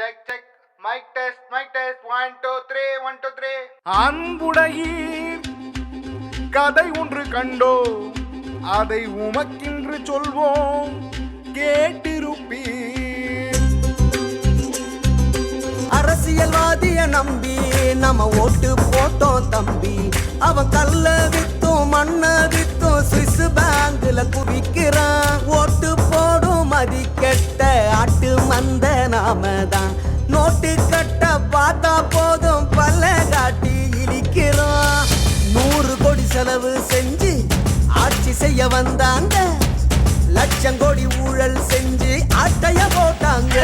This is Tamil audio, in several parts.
Check, check. Mic test, mic test. One, two, three, one, two, three. அன்புடையீர் கதை ஒன்று கண்டோ அதை உமக்கின்று சொல்வோம் கேட்டிருப்பீர் அரசியல்வாதிய நம்பி நம்ம ஓட்டு போட்டோம் தம்பி அவன் கல்ல வித்தும் மண்ண வித்தும் சுவிஸ் பேங்க்ல குவிக்கிறான் ஓட்டு மதிக்கட்ட ஆட்டு மந்த நாம தான் நோட்டு கட்ட பார்த்தா போதும் பல்ல காட்டி இழிக்கிறோம். நூறு கோடி செலவு செஞ்சு ஆட்சி செய்ய வந்தாங்க. லட்சம் கோடி ஊழல் செஞ்சு ஆட்டைய போட்டாங்க.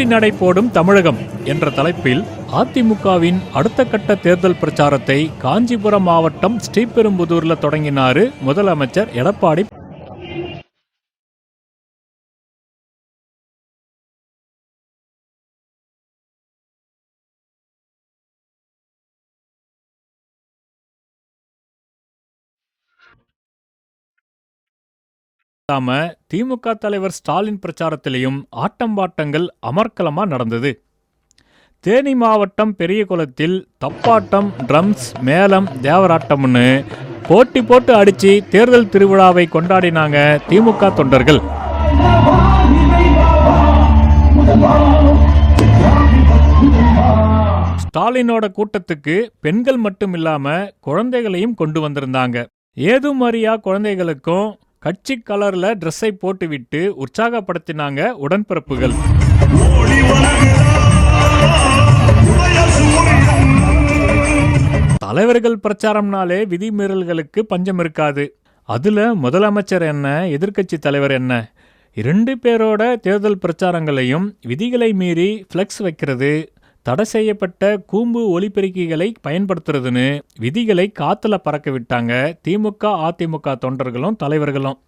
வெற்றி நடை போடும் தமிழகம் என்ற தலைப்பில் அதிமுகவின் அடுத்த கட்ட தேர்தல் பிரச்சாரத்தை காஞ்சிபுரம் மாவட்டம் ஸ்ரீபெரும்புதூர்ல தொடங்கினாரு முதலமைச்சர் எடப்பாடி இல்லாம திமுக தலைவர் ஸ்டாலின் பிரச்சாரத்திலையும் ஆட்டம்பாட்டங்கள் அமர்க்கலமா நடந்தது. தேனி மாவட்டம் பெரியகுளத்தில் தப்பாட்டம் ட்ரம்ஸ் மேளம் தேவராட்டம்னு போட்டி போட்டு அடிச்சு தேர்தல் திருவிழாவை கொண்டாடினாங்க திமுக தொண்டர்கள். ஸ்டாலினோட கூட்டத்துக்கு பெண்கள் மட்டும் இல்லாம குழந்தைகளையும் கொண்டு வந்திருந்தாங்க. ஏதும் அறியா குழந்தைகளுக்கும் கட்சி கலர்ல ட்ரெஸ்ஸை போட்டுவிட்டு உற்சாகப்படுத்தினாங்க உடன்பிறப்புகள். தலைவர்கள் பிரச்சாரம்னாலே விதிமீறல்களுக்கு பஞ்சம் இருக்காது. அதுல முதலமைச்சர் என்ன எதிர்க்கட்சி தலைவர் என்ன? இரண்டு பேரோட தேர்தல் பிரச்சாரங்களையும் விதிகளை மீறி ஃப்ளெக்ஸ் வைக்கிறது. தடை செய்யப்பட்ட கூம்பு ஒலிபெருக்கிகளை பயன்படுத்துறதுன்னு விதிகளை காத்துல பறக்க விட்டாங்க. திமுக அதிமுக தொண்டர்களும் தலைவர்களும்.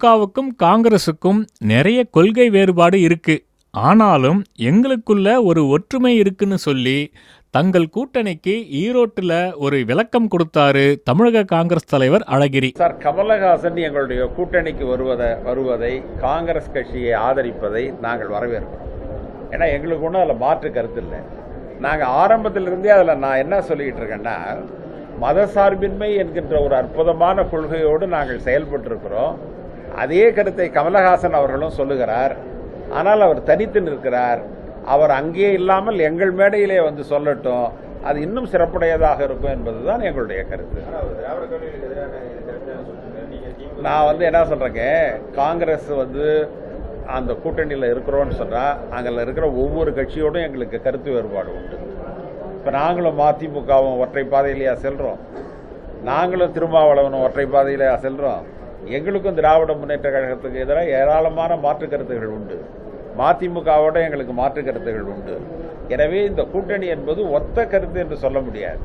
திமுகவுக்கும் காங்கிரசுக்கும் நிறைய கொள்கை வேறுபாடு இருக்கு. ஆனாலும் எங்களுக்குள்ள ஒரு ஒற்றுமை இருக்குன்னு சொல்லி தங்கள் கூட்டணிக்கு ஈரோட்டில் ஒரு விளக்கம் கொடுத்தாரு தமிழக காங்கிரஸ் தலைவர் அழகிரி. சார் கமலஹாசன் எங்களுடைய கூட்டணிக்கு வருவதை வருவதை காங்கிரஸ் கட்சியை ஆதரிப்பதை நாங்கள் வரவேற்கிறோம். ஏன்னா எங்களுக்கு ஒன்றும் அதில் மாற்று கருத்து இல்லை. நாங்கள் ஆரம்பத்திலிருந்தே அதில் நான் என்ன சொல்லிக்கிட்டு இருக்கேன்னா மதசார்பின்மை என்கின்ற ஒரு அற்புதமான கொள்கையோடு நாங்கள் செயல்பட்டு இருக்கிறோம் அதே கருத்தை கமலஹாசன் அவர்களும் சொல்லுகிறார். ஆனால் அவர் தனித்து நிற்கிறார். அவர் அங்கே இல்லாமல் எங்கள் மேடையிலே வந்து சொல்லட்டும். அது இன்னும் சிறப்புடையதாக இருக்கும் என்பதுதான் எங்களுடைய கருத்து. நான் வந்து என்ன சொல்றேங்க? காங்கிரஸ் வந்து அந்த கூட்டணியில் இருக்கிறோன்னு சொன்னால் அங்கே இருக்கிற ஒவ்வொரு கட்சியோடும் எங்களுக்கு கருத்து வேறுபாடு உண்டு. இப்போ நாங்களும் மதிமுகவும் ஒற்றை பாதையிலேயா செல்கிறோம் நாங்களும் திருமாவளவனும் ஒற்றை பாதையிலேயா செல்கிறோம் எங்களுக்கும் திராவிட முன்னேற்ற கழகத்துக்கு எதிராக ஏராளமான மாற்று கருத்துகள் உண்டு. மதிமுகவோட எங்களுக்கு மாற்று கருத்துகள் உண்டு. எனவே இந்த கூட்டணி என்பது ஒத்த கருத்து என்று சொல்ல முடியாது.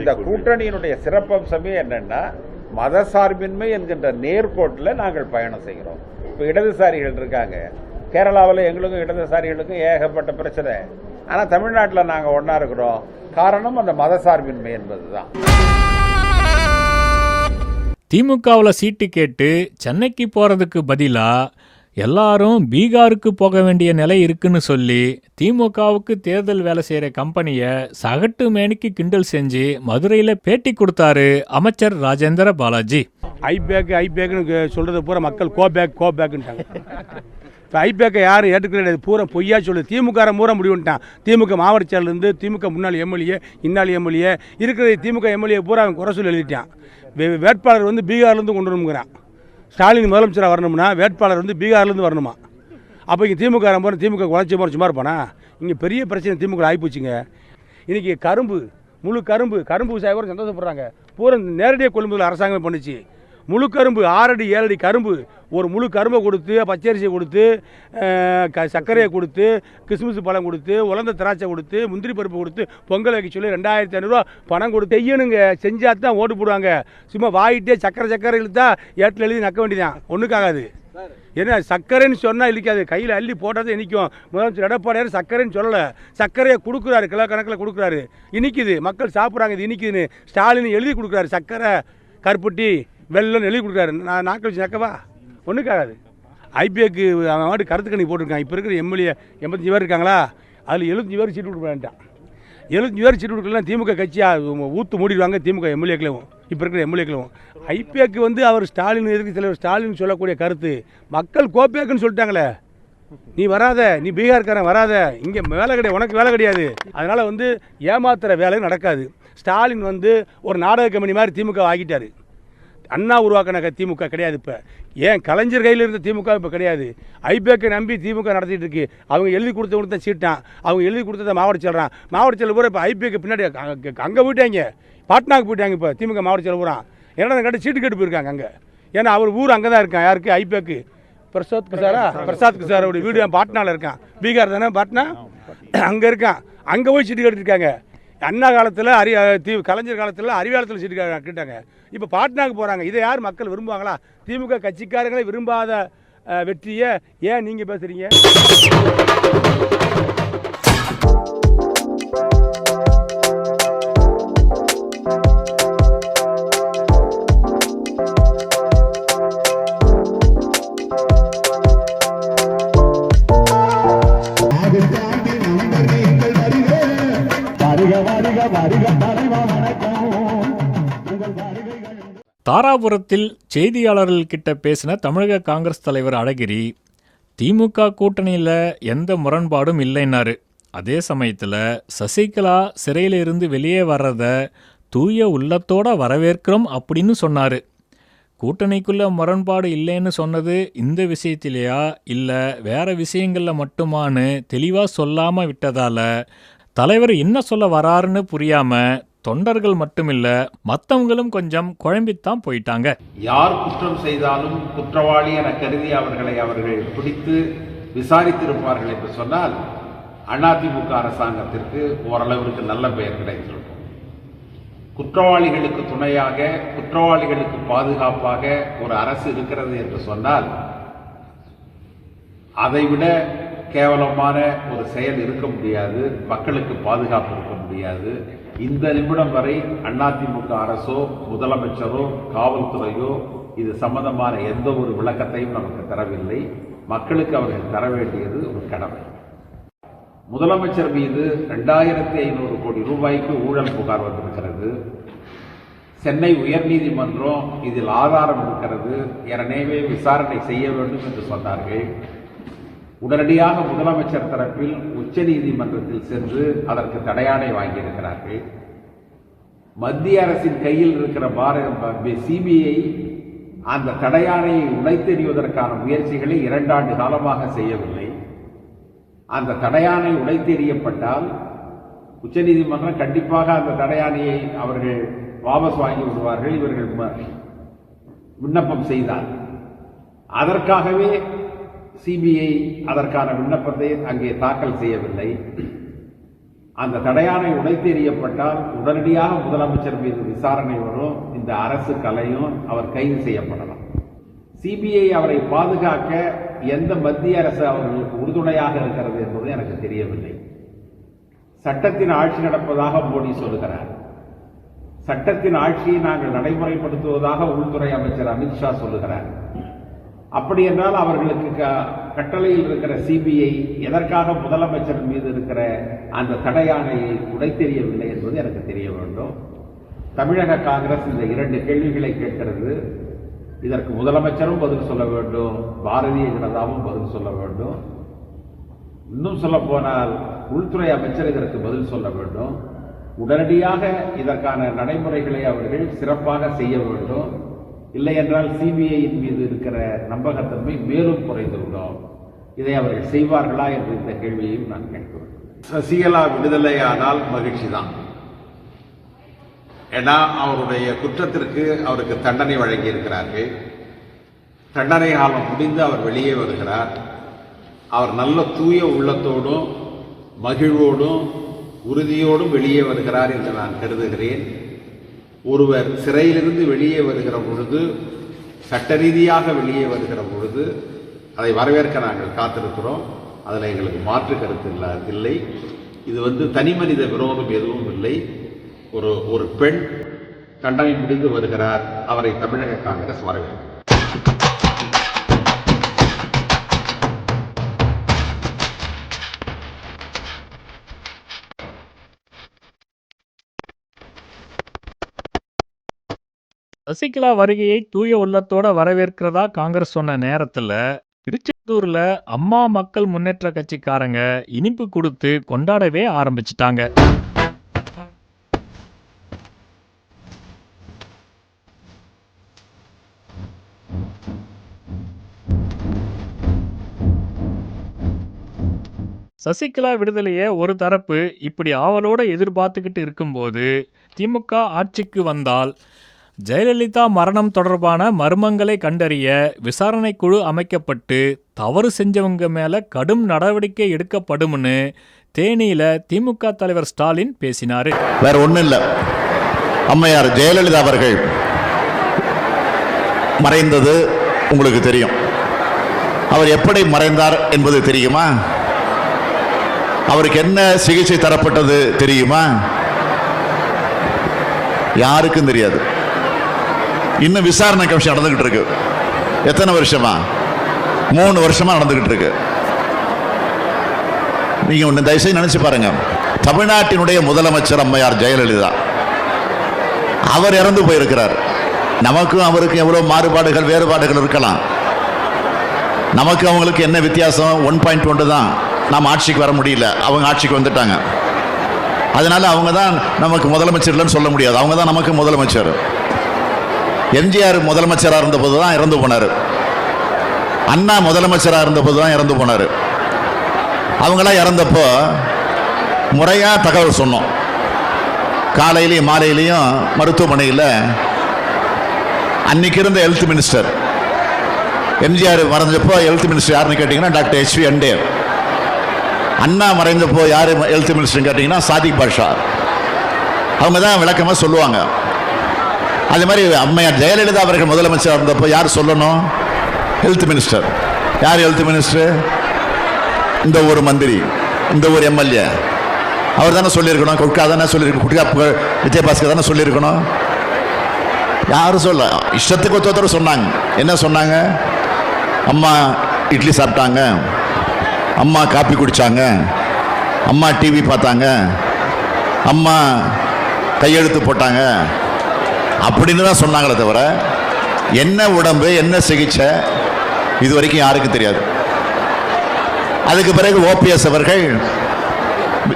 இந்த கூட்டணியினுடைய சிறப்பம்சமே என்னன்னா மதசார்பின்மை என்கின்ற நேர்கோட்டில் நாங்கள் பயணம் செய்கிறோம். இப்போ இடதுசாரிகள் இருக்காங்க. கேரளாவில் எங்களுக்கும் இடதுசாரிகளுக்கும் ஏகப்பட்ட பிரச்சனை. ஆனால் தமிழ்நாட்டில் நாங்கள் ஒன்றா இருக்கிறோம். காரணம் அந்த மதசார்பின்மை என்பது தான் திமுகவில் சீட்டு கேட்டு சென்னைக்கு போகிறதுக்கு பதிலாக எல்லாரும் பீகாருக்கு போக வேண்டிய நிலை இருக்குன்னு சொல்லி திமுகவுக்கு தேர்தல் வேலை செய்கிற கம்பெனியை சகட்டு மேனிக்கு கிண்டல் செஞ்சு மதுரையில் பேட்டி கொடுத்தாரு அமைச்சர் Rajendra Balaji. I PAC I பேக்குன்னு சொல்கிறது பூரா மக்கள் கோ பேக் கோ பேக்குன்ட்டாங்க இப்போ ஐ பேக்கை யாரும் ஏற்றுக்கிறது கிடையாது பூரா பொய்யா சொல்லு திமுக பூரா முடிவுன்ட்டான் திமுக மாவட்ட செயலருந்து திமுக முன்னாள் எம்எல்ஏ இன்னாள் எம்எல்ஏ இருக்கிற திமுக எம்எல்ஏ பூரா அவன் குறை சொல்லி எழுதிட்டான். வேட்பாளர் வந்து பீகார்லேருந்து கொண்டு வரணுங்கிறான் ஸ்டாலின் முதலமைச்சராக வரணும்னா வேட்பாளர் வந்து பீகார்லேருந்து வரணுமா? அப்போ இங்கே திமுக போகிறேன் திமுக குறைச்சி போகிற சும்மா இருப்பானா? இங்கே பெரிய பிரச்சனை திமுக ஆகிப்போச்சுங்க இன்றைக்கி கரும்பு முழு கரும்பு கரும்பு விவசாயிகள் சந்தோஷப்படுறாங்க. பூரா நேரடியாக கொள்முதல் அரசாங்கமே பண்ணுச்சு. முழு கரும்பு ஆறடி ஏழடி கரும்பு ஒரு முழு கரும்பை கொடுத்து பச்சரிசியை கொடுத்து க சர்க்கரையை கொடுத்து கிறிஸ்மஸ் பழம் கொடுத்து உலர்ந்த திராட்சை கொடுத்து முந்திரி பருப்பு கொடுத்து பொங்கல் வைக்க சொல்லி ரெண்டாயிரத்தி ஐநூறுரூவா பணம் கொடுத்து செய்யணுங்க. செஞ்சால் தான் ஓட்டு போடுவாங்க. சும்மா வாயிட்டே சக்கரை சக்கரை இழுத்தா ஏட்டில் எழுதி நக்க வேண்டியதான் ஒன்றுக்காகாது ஏன்னா சர்க்கரைன்னு சொன்னால் இழிக்காது. கையில் அள்ளி போட்டால் இனிக்கும். முதலமைச்சர் எடப்பாடியார் சர்க்கரைன்னு சொல்லலை. சர்க்கரையை கொடுக்குறாரு. கிலோ கணக்கில் கொடுக்குறாரு. இனிக்குது. மக்கள் சாப்பிட்றாங்க. இது இனிக்குதுன்னு ஸ்டாலின் எழுதி கொடுக்குறாரு. சர்க்கரை கருப்பட்டி வெள்ளம் எழுதி கொடுக்குறாரு. நான் நாக்கள் நக்கவா? ஒன்றுக்காகாது ஐபிஏக்கு அவன் மாட்டு கருத்து கணி போட்டிருக்கான். இப்போ இருக்கிற எம்எல்ஏ எண்பத்தஞ்சு பேர் இருக்காங்களா? அதில் எழுபத்தஞ்சு பேர் சீட்டு கொடுக்க வேண்டாம். எழுபத்தஞ்சு பேர் சீட்டு கொடுக்கலாம் திமுக கட்சியாக ஊற்று மூடிடுவாங்க திமுக எம்எல்ஏக்களும் இப்போ இருக்கிற எம்எல்ஏக்களும் ஐபிஏக்கு வந்து அவர் ஸ்டாலின் எதிர்க்கு தலைவர் ஸ்டாலின் சொல்லக்கூடிய கருத்து. மக்கள் கோப்பேக்குன்னு சொல்லிட்டாங்களே. நீ வராத நீ பீகார்காரன் வராத. இங்கே வேலை கிடையாது உனக்கு வேலை கிடையாது. அதனால் வந்து ஏமாத்துற வேலை நடக்காது. ஸ்டாலின் வந்து ஒரு நாடக கம்பெனி மாதிரி திமுக ஆகிட்டாரு அண்ணா உருவாக்கின திமுக கிடையாது இப்போ. ஏன் கலைஞர் கையில் இருந்த திமுக இப்போ கிடையாது? ஐபேக்கை நம்பி திமுக நடத்திட்டு இருக்கு. அவங்க எழுதி கொடுத்தவங்க தான் சீட்டான். அவங்க எழுதி கொடுத்தத மாவட்ட செல்றான் மாவட்ட செல்ல பூரா இப்போ ஐபேக்கு பின்னாடி அங்கே போயிட்டாங்க. பாட்னாக்கு போயிட்டாங்க இப்போ திமுக மாவட்ட செல்ல பூரா. ஏன்னா கட்டி சீட்டு கட்டு போயிருக்காங்க அங்கே? ஏன்னா அவர் ஊர் அங்கே தான் இருக்கான். யாருக்கு? ஐபேக்கு பிரசாத் கிசாரா? பிரசாத் கிசாரோட வீடு பாட்னாவில் இருக்கான். பீகார் தானே பாட்னா? அங்கே இருக்கான். அங்கே போய் சீட்டு கட்டிருக்காங்க அண்ணா காலத்தில் அறி தீ கலைஞர் காலத்தில் அறிவாளத்தில் சீட்டு க- கட்டிட்டாங்க இப்போ பாட்னாக்கு போகிறாங்க இதை யார் மக்கள் விரும்புவாங்களா? திமுக கட்சிக்காரங்களே விரும்பாத வெற்றியை ஏன் நீங்கள் பேசுகிறீங்க தாராபுரத்தில் செய்தியாளர்கள் கிட்ட பேசின தமிழக காங்கிரஸ் தலைவர் அழகிரி திமுக கூட்டணியில் எந்த முரண்பாடும் இல்லைன்னாரு. அதே சமயத்தில் சசிகலா சிறையிலிருந்து வெளியே வர்றத தூய உள்ளத்தோட வரவேற்கிறோம் அப்படின்னு சொன்னாரு. கூட்டணிக்குள்ள முரண்பாடு இல்லைன்னு சொன்னது இந்த விஷயத்திலேயா? இல்லை வேற விஷயங்களில் மட்டுமான்னு தெளிவாக சொல்லாமல் விட்டதால தலைவர் என்ன சொல்ல வராருன்னு புரியாமல் தொண்டர்கள் மட்டுமில்ல மற்றவங்களும் கொஞ்சம் குழம்பித்தான் போயிட்டாங்க. யார் குற்றம் செய்தாலும் குற்றவாளி என கருதி அவர்களை அவர்கள் பிடித்து விசாரித்திருப்பார்கள் என்று சொன்னால் அதிமுக அரசாங்கத்திற்கு ஓரளவிற்கு நல்ல பெயர் கிடைத்திருக்கும் குற்றவாளிகளுக்கு துணையாக குற்றவாளிகளுக்கு பாதுகாப்பாக ஒரு அரசு இருக்கிறது என்று சொன்னால் அதைவிட கேவலமான ஒரு செயல் இருக்க முடியாது மக்களுக்கு பாதுகாப்பு இருக்க முடியாது இந்த நிமிடம் வரை அதிமுக அரசோ முதலமைச்சரோ காவல்துறையோ இது சம்பந்தமான எந்த ஒரு விளக்கத்தையும் நமக்கு தரவில்லை. மக்களுக்கு அவர்கள் தர வேண்டியது ஒரு கடமை. முதலமைச்சர் மீது ரெண்டாயிரத்தி ஐநூறு கோடி ரூபாய்க்கு ஊழல் புகார் வந்திருக்கிறது. சென்னை உயர்நீதிமன்றம் இதில் ஆதாரம் இருக்கிறது. எனவே விசாரணை செய்ய வேண்டும் என்று சொன்னார்கள். உடனடியாக முதலமைச்சர் தரப்பில் உச்சநீதிமன்றத்தில் சென்று அதற்கு தடையாணை வாங்கியிருக்கிறார்கள். மத்திய அரசின் கையில் இருக்கிற பாரத சிபிஐ அந்த தடையாணையை உடைத்தெறிவதற்கான முயற்சிகளை இரண்டாண்டு காலமாக செய்யவில்லை. அந்த தடையாணை உடைத்தெறியப்பட்டால் உச்சநீதிமன்றம் கண்டிப்பாக அந்த தடையாணையை அவர்கள் வாபஸ் வாங்கி விடுவார்கள். இவர்கள் விண்ணப்பம் செய்தார். அதற்காகவே சிபிஐ அதற்கான விண்ணப்பத்தை அங்கே தாக்கல் செய்யவில்லை. அந்த தடையானை உடைத்தெறியப்பட்டால் உடனடியாக முதலமைச்சர் மீது விசாரணை வரும். இந்த அரசு கலையும் அவர் கைது செய்யப்படலாம். சிபிஐ அவரை பாதுகாக்க எந்த மத்திய அரசு அவர்களுக்கு உறுதுணையாக இருக்கிறது என்பது எனக்கு தெரியவில்லை. சட்டத்தின் ஆட்சி நடப்பதாக மோடி சொல்லுகிறார் சட்டத்தின் ஆட்சியை நாங்கள் நடைமுறைப்படுத்துவதாக உள்துறை அமைச்சர் அமித்ஷா சொல்லுகிறார் அப்படி என்றால் அவர்களுக்கு க- கட்டளையில் இருக்கிற சிபிஐ எதற்காக முதலமைச்சர் மீது இருக்கிற அந்த தடையாணையை உடைத்தெறியவில்லை என்பது எனக்கு தெரிய வேண்டும். தமிழக காங்கிரஸ் இந்த இரண்டு கேள்விகளை கேட்கிறது. இதற்கு முதலமைச்சரும் பதில் சொல்ல வேண்டும். பாரதிய ஜனதாவும் பதில் சொல்ல வேண்டும். இன்னும் சொல்ல போனால் உள்துறை அமைச்சர் இதற்கு பதில் சொல்ல வேண்டும். உடனடியாக இதற்கான நடைமுறைகளை அவர்கள் சிறப்பாக செய்ய வேண்டும். இல்லை என்றால் சிபிஐயின் மீது இருக்கிற நம்பகத்தன்மை மேலும் குறைந்துவிடும். இதை அவர்கள் செய்வார்களா என்று இந்த கேள்வியையும் நான் கேட்கிறேன். சசிகலா விடுதலையானால் மகிழ்ச்சி தான் ஏன்னா அவருடைய குற்றத்திற்கு அவருக்கு தண்டனை வழங்கி இருக்கிறார்கள் தண்டனை காலம் முடிந்து அவர் வெளியே வருகிறார். அவர் நல்ல தூய உள்ளத்தோடும் மகிழ்வோடும் உறுதியோடும் வெளியே வருகிறார் என்று நான் கருதுகிறேன். ஒருவர் சிறையிலிருந்து வெளியே வருகிற பொழுது சட்ட ரீதியாக வெளியே வருகிற பொழுது அதை வரவேற்க நாங்கள் காத்திருக்கிறோம். அதில் எங்களுக்கு மாற்று கருத்து இல்ல இல்லை. இது வந்து தனி மனித விரோதம் எதுவும் இல்லை. ஒரு ஒரு பெண் தண்டனை முடிந்து வருகிறார். அவரை தமிழக காங்கிரஸ் வரவேற்கும். சசிகலா வருகையை தூய உள்ளத்தோட வரவேற்கிறதா காங்கிரஸ் சொன்ன நேரத்துல திருச்செந்தூர்ல அம்மா மக்கள் முன்னேற்ற கட்சிக்காரங்க இனிப்பு கொடுத்து கொண்டாடவே ஆரம்பிச்சிட்டாங்க. சசிகலா விடுதலையை ஒரு தரப்பு இப்படி ஆவலோட எதிர்பார்த்துக்கிட்டு இருக்கும்போது திமுக ஆட்சிக்கு வந்தால் ஜெயலலிதா மரணம் தொடர்பான மர்மங்களை கண்டறிய விசாரணை குழு அமைக்கப்பட்டு தவறு செஞ்சவங்க மேல கடும் நடவடிக்கை எடுக்கப்படும்னு தேனியில திமுக தலைவர் ஸ்டாலின் பேசினார். வேற ஒன்றும் இல்லை. அம்மையார் ஜெயலலிதா அவர்கள் மறைந்தது உங்களுக்கு தெரியும். அவர் எப்படி மறைந்தார் என்பது தெரியுமா? அவருக்கு என்ன சிகிச்சை தரப்பட்டது தெரியுமா? யாருக்கும் தெரியாது. இன்னும் விசாரணை கமிஷன் நடந்துகிட்டு இருக்கு. எத்தனை வருஷமா? மூணு வருஷமா நடந்துகிட்டு இருக்கு. நீங்க ஒன்று தயவுசெய்து நினைச்சு பாருங்க. தமிழ்நாட்டினுடைய முதலமைச்சர் அம்மையார் ஜெயலலிதா அவர் இறந்து போயிருக்கிறார். நமக்கும் அவருக்கும் எவ்வளவு மாறுபாடுகள் வேறுபாடுகள் இருக்கலாம். நமக்கு அவங்களுக்கு என்ன வித்தியாசம்? ஒன் பாயிண்ட் ஒன்று தான். நாம் ஆட்சிக்கு வர முடியல. அவங்க ஆட்சிக்கு வந்துட்டாங்க. அதனால அவங்க தான் நமக்கு முதலமைச்சர் இல்லைன்னு சொல்ல முடியாது. அவங்க தான் நமக்கு முதலமைச்சர். எம்ஜிஆர் முதலமைச்சராக இருந்தபோது தான் இறந்து போனார். அண்ணா முதலமைச்சராக இருந்தபோது தான் இறந்து போனார். அவங்களாம் இறந்தப்போ முறையாக தகவல் சொன்னோம். காலையிலையும் மாலையிலையும் மருத்துவமனையில் அன்னைக்கு இருந்த ஹெல்த் மினிஸ்டர் எம்ஜிஆர் மறைஞ்சப்போ ஹெல்த் மினிஸ்டர் யாருன்னு கேட்டிங்கன்னா டாக்டர் ஹெச்வி அண்டே அண்ணா மறைந்தப்போ யார் ஹெல்த் மினிஸ்டர்னு கேட்டிங்கன்னா சாதிக் பாஷா அவங்க தான் விளக்கமாக சொல்லுவாங்க. அதே மாதிரி அம்மையார் ஜெயலலிதா அவர்கள் முதலமைச்சர் இருந்தப்போ யார் சொல்லணும்? ஹெல்த் மினிஸ்டர் யார் ஹெல்த் மினிஸ்டர் இந்த ஒரு மந்திரி இந்த ஒரு எம்எல்ஏ அவர் தானே சொல்லியிருக்கணும். குட்கா தானே சொல்லியிருக்கணும். குட்கா விஜயபாஸ்கர் தானே சொல்லியிருக்கணும். யாரும் சொல்ல? இஷ்டத்துக்கு ஒருத்தர் சொன்னாங்க. என்ன சொன்னாங்க? அம்மா இட்லி சாப்பிட்டாங்க. அம்மா காப்பி குடித்தாங்க அம்மா டிவி பார்த்தாங்க. அம்மா கையெழுத்து போட்டாங்க. அப்படின்னு தான் சொன்னாங்களே தவிர என்ன உடம்பு என்ன சிகிச்சை இது வரைக்கும் யாருக்கும் தெரியாது. அதுக்கு பிறகு ஓபிஎஸ் அவர்கள்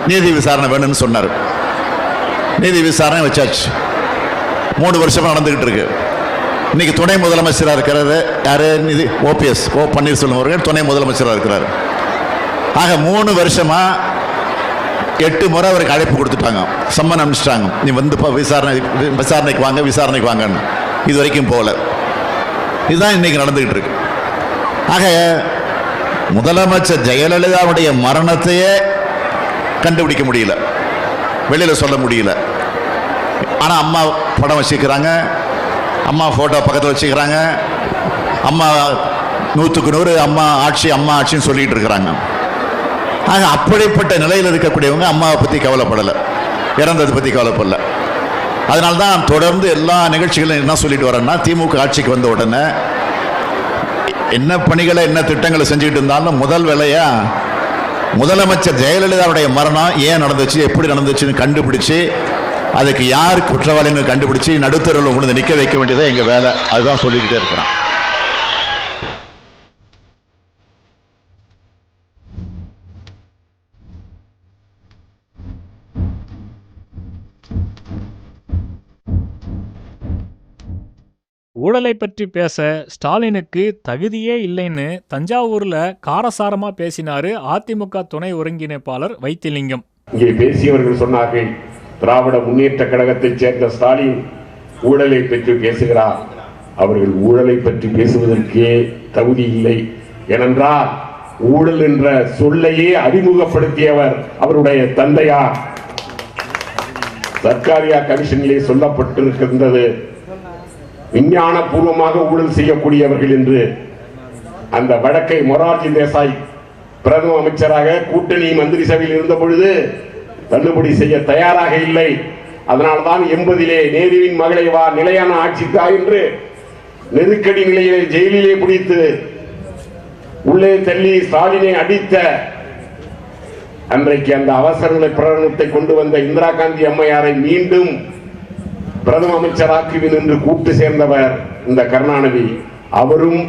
நீதி விசாரணை வேணும்னு சொன்னார். நீதி விசாரணை வச்சாச்சு. மூணு வருஷமாக நடந்துக்கிட்டு இருக்கு. இன்னைக்கு துணை முதலமைச்சராக இருக்கிறது யாரு? நிதி ஓபிஎஸ். ஓ பன்னீர்செல்வம் அவர்கள் துணை முதலமைச்சராக இருக்கிறார். ஆக மூணு வருஷமாக எட்டு முறை அவருக்கு அழைப்பு கொடுத்துட்டாங்க. சம்மன் அனுப்பிச்சிட்டாங்க. நீ வந்து இப்போ விசாரணை விசாரணைக்கு வாங்க விசாரணைக்கு வாங்கன்னு. இது வரைக்கும் போகல இதுதான் இன்னைக்கு நடந்துகிட்டு இருக்கு ஆக முதலமைச்சர் ஜெயலலிதாவுடைய மரணத்தையே கண்டுபிடிக்க முடியல. வெளியில் சொல்ல முடியல. ஆனால் அம்மா படம் வச்சுக்கிறாங்க அம்மா ஃபோட்டோ பக்கத்தில் வச்சுக்கிறாங்க அம்மா நூற்றுக்கு நூறு அம்மா ஆட்சி அம்மா ஆட்சின்னு சொல்லிகிட்டு இருக்கிறாங்க. ஆக அப்படிப்பட்ட நிலையில் இருக்கக்கூடியவங்க அம்மாவை பற்றி கவலைப்படலை. இறந்ததை பற்றி கவலைப்படல. அதனால தான் தொடர்ந்து எல்லா நிகழ்ச்சிகளும் என்ன சொல்லிட்டு வரேன்னா திமுக ஆட்சிக்கு வந்த உடனே என்ன பணிகளை என்ன திட்டங்களை செஞ்சுக்கிட்டு இருந்தாலும் முதல் வேலையா முதலமைச்சர் ஜெயலலிதாவுடைய மரணம் ஏன் நடந்துச்சு எப்படி நடந்துச்சுன்னு கண்டுபிடிச்சு அதுக்கு யார் குற்றவாளின்னு கண்டுபிடிச்சு நடுத்தரவில் கொண்டு நிற்க வைக்க வேண்டியதை எங்கள் வேலை. அதுதான் சொல்லிக்கிட்டே இருக்கிறான். ஊழலை பற்றி பேச ஸ்டாலினுக்கு தகுதியே இல்லைன்னு தஞ்சாவூர்ல காரசாரமா பேசினாரு அதிமுக துணை ஒருங்கிணைப்பாளர் வைத்திலிங்கம். இங்கே பேசியவர்கள் சொன்னார்கள் திராவிட முன்னேற்ற கழகத்தைச் சேர்ந்த ஸ்டாலின் ஊழலை பற்றி பேசுகிறார். அவர்கள் ஊழலை பற்றி பேசுவதற்கே தகுதி இல்லை. ஏனென்றால் ஊழல் என்ற சொல்லையே அறிமுகப்படுத்தியவர் அவருடைய தந்தையார். சர்க்காரியா கமிஷனிலே சொல்லப்பட்டிருக்கின்றது விஞ்ஞான பூர்வமாக ஊழல் செய்யக்கூடியவர்கள் என்று அந்த வடக்கை மொரார்ஜி தேசாய் பிரதம அமைச்சராக கூட்டணி மந்திரி சபையில் இருந்த பொழுது தள்ளுபடி செய்ய தயாராக இல்லை. அதனால்தான் எண்பதிலே நேருவின் மகளை வா நிலையான ஆட்சிக்கா என்று நெருக்கடி நிலையிலே ஜெயிலிலே பிடித்து உள்ளே தள்ளி ஸ்டாலினை அடித்த அன்றைக்கு அந்த அவசர நிலை பிரகடனத்தை கொண்டு வந்த இந்திரா காந்தி அம்மையாரை மீண்டும் பிரதம அமைச்சராக்குவேன் என்று கூட்டு சேர்ந்தவர் இந்த கருணாநிதி. அவரும்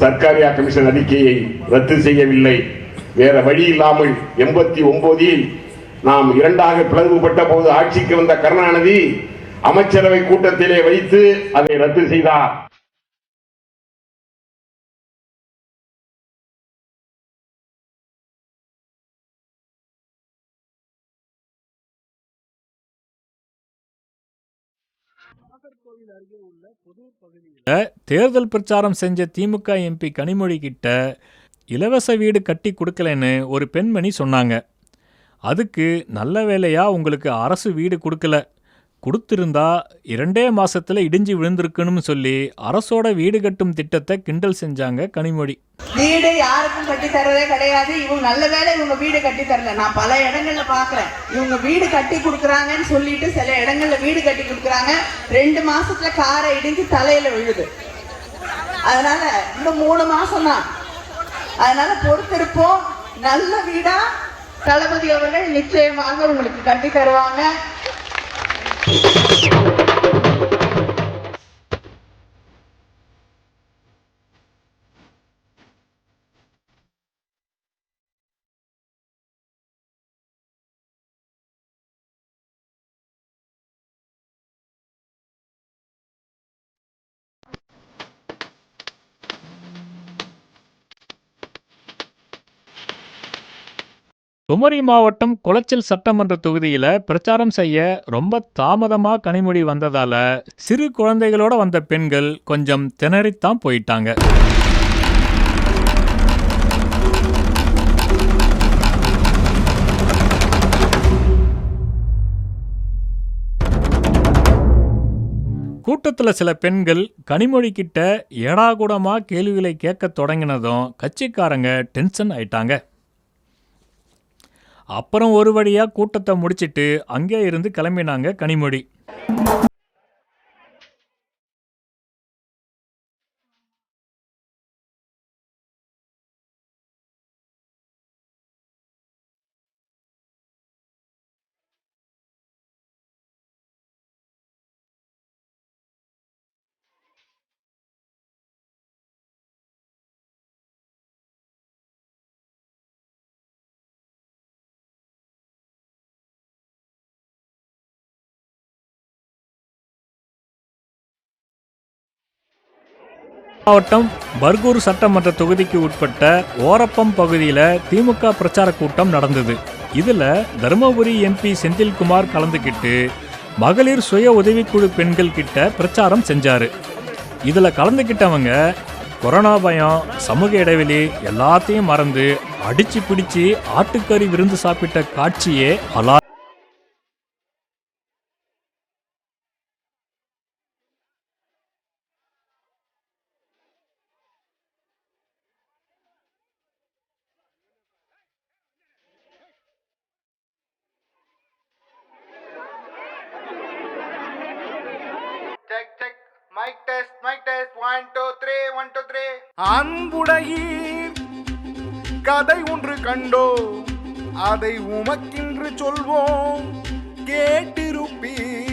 சர்க்காரியா கமிஷன் அறிக்கையை ரத்து செய்யவில்லை. வேற வழி இல்லாமல் எண்பத்தி ஒன்பதில் நாம் இரண்டாக பிளவுபட்ட போது ஆட்சிக்கு வந்த கருணாநிதி அமைச்சரவை கூட்டத்திலே வைத்து அதை ரத்து செய்தார். தேர்தல் பிரச்சாரம் செஞ்ச திமுக எம்பி கனிமொழி கிட்ட இலவச வீடு கட்டி கொடுக்கலன்னு ஒரு பெண்மணி சொன்னாங்க. அதுக்கு நல்ல வேலையா உங்களுக்கு அரசு வீடு கொடுக்கல? கொடுத்திருந்தா இரண்டே மாசத்துல இடிஞ்சு விழுந்திருக்குன்னு சொல்லி அரசோட வீடு கட்டும் திட்டத்தை கிண்டல் செஞ்சாங்க கனிமொழி. வீடு யாருக்கும் கட்டி தரதே கிடையாது. இவங்க நல்ல வேளை இவங்க வீடு கட்டி தரல. நான் பல இடங்கள்ல பாக்குறேன். இவங்க வீடு கட்டி கொடுக்குறாங்கன்னு சொல்லிட்டு சில இடங்கள்ல வீடு கட்டி கொடுக்குறாங்க. ரெண்டு மாசத்துல காரை இடிஞ்சு தலையில விழுது. அதனால இன்னும் மூணு மாசம் தான். அதனால பொறுத்திருப்போம். நல்ல வீடா தளபதி அவர்கள் நிச்சயமாக உங்களுக்கு கட்டி தருவாங்க. Thank you. குமரி மாவட்டம் குளச்சல் சட்டமன்ற தொகுதியில பிரச்சாரம் செய்ய ரொம்ப தாமதமா கனிமொழி வந்ததால சிறு குழந்தைகளோட வந்த பெண்கள் கொஞ்சம் திணறித்தான் போயிட்டாங்க. கூட்டத்தில் சில பெண்கள் கனிமொழி கிட்ட ஏடாகூடமா கேள்விகளை கேட்க தொடங்கினதும் கட்சிக்காரங்க டென்ஷன் ஆயிட்டாங்க. அப்புறம் ஒரு வழியாக கூட்டத்தை முடிச்சிட்டு அங்கே இருந்து கிளம்பினாங்க கனிமொழி. மாவட்டம் பர்கூர் சட்டமன்ற தொகுதிக்கு உட்பட்ட ஓரப்பம் பகுதியில் திமுக பிரச்சார கூட்டம் நடந்தது. இதுல தருமபுரி எம்பி செந்தில்குமார் கலந்துக்கிட்டு மகளிர் சுய உதவிக்குழு பெண்கள் கிட்ட பிரச்சாரம் செஞ்சாரு. இதுல கலந்துக்கிட்டவங்க கொரோனா பயம் சமூக இடைவெளி எல்லாத்தையும் மறந்து அடிச்சு பிடிச்சு ஆட்டுக்கறி விருந்து சாப்பிட்ட காட்சியே அலா test, one, two, three, one, two, three. அன்புடையீர் கதை ஒன்று கண்டோ அதை உமக்கின்று சொல்வோம் கேட்டிருப்பீர்.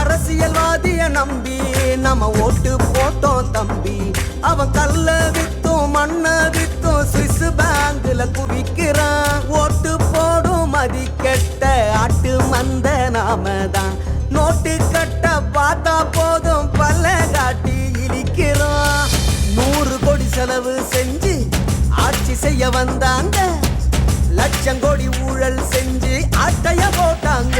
அரசியல்வாதிய நம்பி நம்ம ஓட்டு போட்டோம் தம்பி. அவன் கல்ல வித்தும் மண்ண வித்தும் வந்தாங்க. லட்சம் கோடி ஊழல் செஞ்சு ஆட்டைய போட்டாங்க.